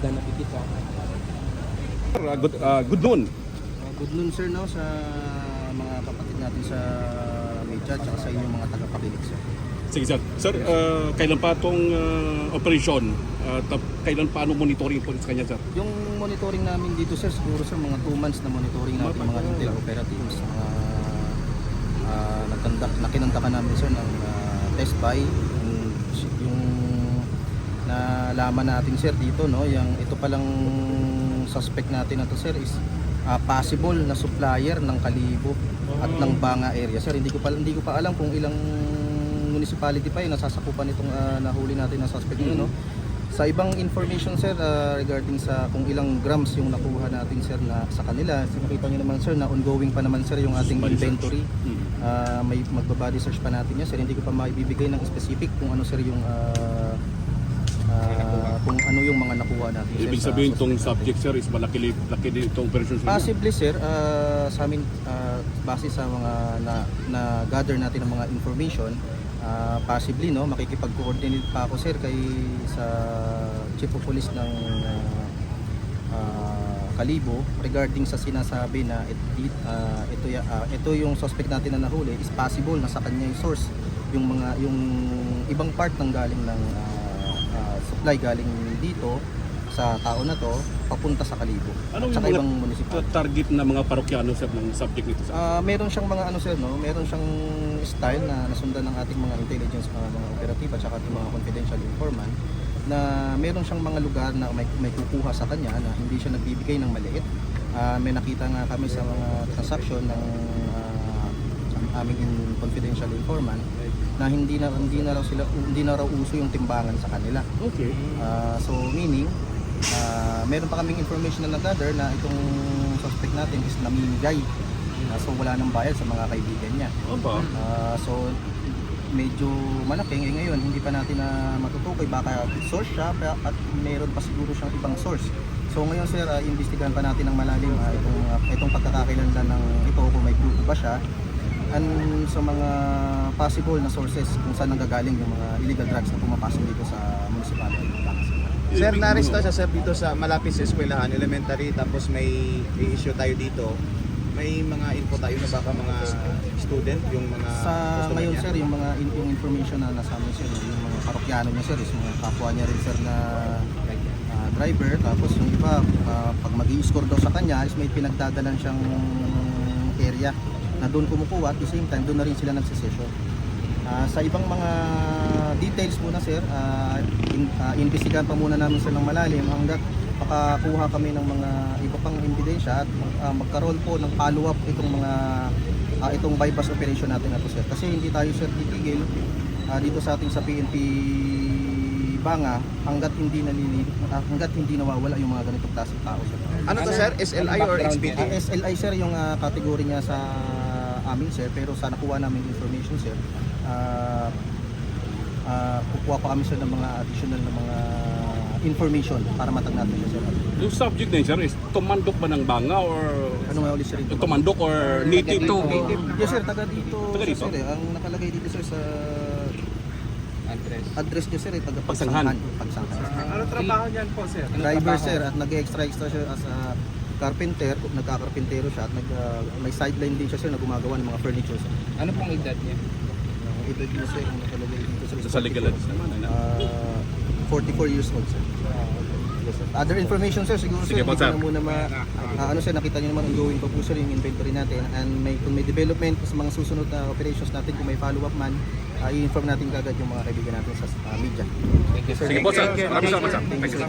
Dan nakikita. Uh, good, uh, good noon. Uh, Good noon sir no sa mga kapatid natin sa media at sa inyong mga tagapakinig sir. Sige sir. Sir, uh, kailan pa itong uh, operation? Uh, tap- kailan pa ano monitoring po sa kanya sir? Yung monitoring namin dito sir siguro sir mga 2 months na monitoring natin mga intel operatives. Uh, uh, nakinanta ka namin sir ng uh, test buy yung, yung nalaman natin sir dito no yung ito palang suspect natin na to sir is uh, possible na supplier ng Kalibo at ng Banga area. Sir hindi ko pa hindi ko pa alam kung ilang municipality pa yung nasasakupan itong uh, nahuli natin na suspect yun no. Sa ibang information sir uh, regarding sa kung ilang grams yung nakuha natin sir na sa kanila nakita niyo naman sir na ongoing pa naman sir yung ating inventory. Ah, may magbabody search pa natin yan sir. Hindi ko pa maibibigay ng specific kung ano sir yung ah, ah, kung ano yung mga nakuha natin sir, Ibig sa sabihin itong subject sir is malaki, laki din itong operation sa inyo. Possibly sir, ah, sa amin ah, base sa mga na, na gather natin ng mga information, ah, possibly no makikipag-coordinate pa ako sir kay sa Chief of Police ng ah, ah, Kalibo regarding sa sinasabi na it, it, ah, ito ah, ito yung suspect natin na nahuli is possible na sa kanya yung source yung mga yung ibang part ng galing ng ah, ah, supply galing dito sa tao na to papunta sa Kalibo Anong at saka ibang municipal. Ta- target na mga parokyano sir ng subject nito sir? Ah, meron siyang mga ano sir no, meron siyang style na nasundan ng ating mga intelligence mga, mga operative at saka ating mga confidential informant na meron siyang mga lugar na may, may kukuha sa kanya na hindi siya nagbibigay ng maliit. Ah, may nakita nga kami sa mga transaction ng aming in- confidential informant na hindi na hindi na raw sila hindi na raw uso yung timbangan sa kanila. Okay. Ah, so meaning, ah, meron pa kaming information na nag-gather na itong suspect natin is namimigay. Ah, so wala nang bayad sa mga kaibigan niya. Aba. Ah, so medyo malaki Eh, ngayon hindi pa natin na matutukoy baka source siya at meron pa siguro siyang ibang source. So ngayon sir, uh, imbestigahan pa natin ng malalim ah, itong ah, itong pagkakakilanlan ng ito kung may grupo ba siya and sa mga possible na sources kung saan nanggagaling yung mga illegal drugs na pumapasok dito sa municipality ng Batangas. Sir, naresto siya sir dito sa malapit sa eskwelahan, elementary, tapos may, may issue tayo dito. May mga info tayo na baka mga student, yung mga Sa ngayon niya. sir, yung mga in- yung information na nasa amin sir, yung mga parokyano niya sir, is mga kapwa niya rin sir na ah, driver, tapos yung iba, ah, pag mag score daw sa kanya, is may pinagdadalan siyang area na doon kumukuha at the same time, doon na rin sila nagsisession. Ah, sa ibang mga details muna sir, uh, in, ah, investigahan pa muna namin sir ng malalim hanggat makakuha kami ng mga iba pang ebidensya at ah, magkaroon po ng follow-up itong mga ah, itong bypass operation natin na to sir. Kasi hindi tayo sir titigil ah, dito sa ating sa PNP Banga hanggat hindi nalili ah, hanggat hindi nawawala yung mga ganitong klaseng tao sir. Ano to sir? SLI or XBT? Ah, SLI sir yung ah, category niya sa amin sir pero sa nakuha namin information sir ah ah, kukuha pa kami sir ng mga additional na mga information para matag natin siya sir. Yung subject na yun sir is tumandok ba ng banga or Ano nga ulit sir ito? tumandok or native to? Yes sir, taga dito. Taga dito? Sir, eh. Ang nakalagay dito sir sa Address. address niya sir ay taga Pagsanghan. Pagsanghan. Ano trabaho niyan po, sir? Ano Driver trabaho? sir at nag-extra extra siya as a carpenter, nagkakarpentero siya at nag, ah, may sideline din siya sir na gumagawa ng mga furniture sir. Ano pong edad niya? Ang edad niya sir, ang nakalagay dito sir. Sa legal 44. ads naman. Ano? Ah, 44 years old sir. Yes, sir. Other information sir, siguro Sige sir, po, hindi ko sir. na muna ma, ah, ano sir, nakita niyo naman ongoing pa po sir yung inventory natin and may, kung may development sa mga susunod na operations natin, kung may follow-up man, ah, i-inform natin kagad yung mga kaibigan natin sa ah, media. Thank you, sir. Sige po sir. Maraming salamat sir. Thank you.